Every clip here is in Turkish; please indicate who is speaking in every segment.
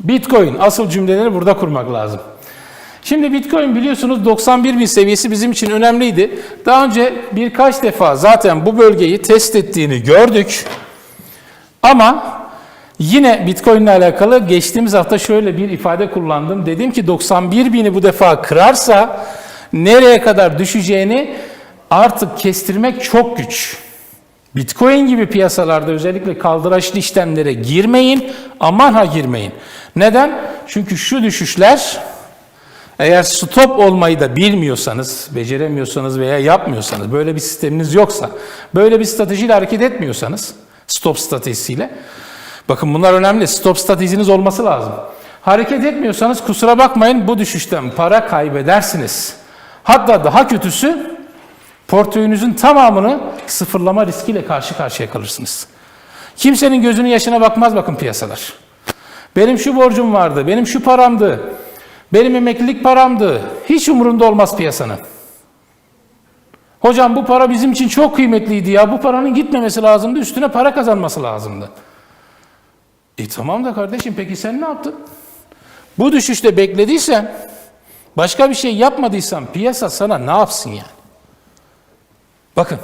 Speaker 1: Bitcoin asıl cümleleri burada kurmak lazım. Şimdi Bitcoin biliyorsunuz 91 bin seviyesi bizim için önemliydi. Daha önce birkaç defa zaten bu bölgeyi test ettiğini gördük. Ama yine Bitcoin ile alakalı geçtiğimiz hafta şöyle bir ifade kullandım. Dedim ki 91 bini bu defa kırarsa nereye kadar düşeceğini artık kestirmek çok güç. Bitcoin gibi piyasalarda özellikle kaldıraçlı işlemlere girmeyin. Aman ha girmeyin. Neden? Çünkü şu düşüşler eğer stop olmayı da bilmiyorsanız, beceremiyorsanız veya yapmıyorsanız, böyle bir sisteminiz yoksa, böyle bir stratejiyle hareket etmiyorsanız, stop stratejisiyle, bakın bunlar önemli, stop stratejiniz olması lazım. Hareket etmiyorsanız kusura bakmayın bu düşüşten para kaybedersiniz. Hatta daha kötüsü portföyünüzün tamamını sıfırlama riskiyle karşı karşıya kalırsınız. Kimsenin gözünün yaşına bakmaz bakın piyasalar. Benim şu borcum vardı, benim şu paramdı, benim emeklilik paramdı. Hiç umurunda olmaz piyasanın. Hocam bu para bizim için çok kıymetliydi ya. Bu paranın gitmemesi lazımdı, üstüne para kazanması lazımdı. E tamam da kardeşim peki sen ne yaptın? Bu düşüşte beklediysen, başka bir şey yapmadıysan piyasa sana ne yapsın yani? Bakın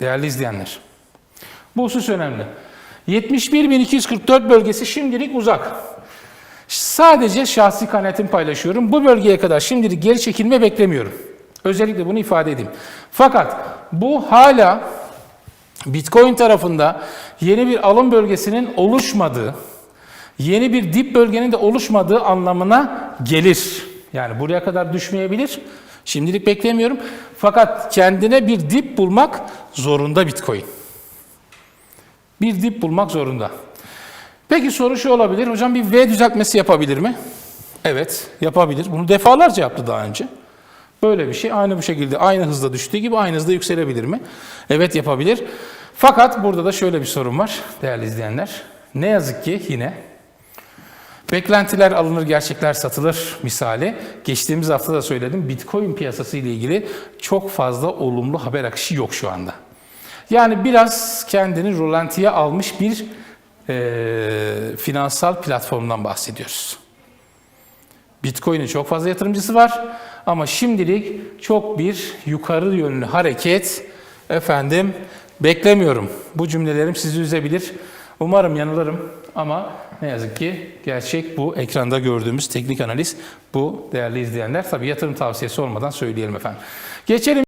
Speaker 1: değerli izleyenler. Bu husus önemli. 71.244 bölgesi şimdilik uzak. Sadece şahsi kanaatimi paylaşıyorum. Bu bölgeye kadar şimdilik geri çekilme beklemiyorum. Özellikle bunu ifade edeyim. Fakat bu hala Bitcoin tarafında yeni bir alım bölgesinin oluşmadığı, yeni bir dip bölgenin de oluşmadığı anlamına gelir. Yani buraya kadar düşmeyebilir. Şimdilik beklemiyorum. Fakat kendine bir dip bulmak zorunda Bitcoin. Bir dip bulmak zorunda. Peki soru şu olabilir. Hocam bir V düzeltmesi yapabilir mi? Evet, yapabilir. Bunu defalarca yaptı daha önce. Böyle bir şey aynı bu şekilde aynı hızda düştüğü gibi aynı hızda yükselebilir mi? Evet yapabilir. Fakat burada da şöyle bir sorun var değerli izleyenler. Ne yazık ki yine beklentiler alınır gerçekler satılır misali. Geçtiğimiz hafta da söyledim Bitcoin piyasası ile ilgili çok fazla olumlu haber akışı yok şu anda. Yani biraz kendini rolantiye almış bir e, finansal platformdan bahsediyoruz. Bitcoin'in çok fazla yatırımcısı var ama şimdilik çok bir yukarı yönlü hareket efendim beklemiyorum. Bu cümlelerim sizi üzebilir. Umarım yanılırım ama ne yazık ki gerçek bu ekranda gördüğümüz teknik analiz bu değerli izleyenler. Tabii yatırım tavsiyesi olmadan söyleyelim efendim. Geçelim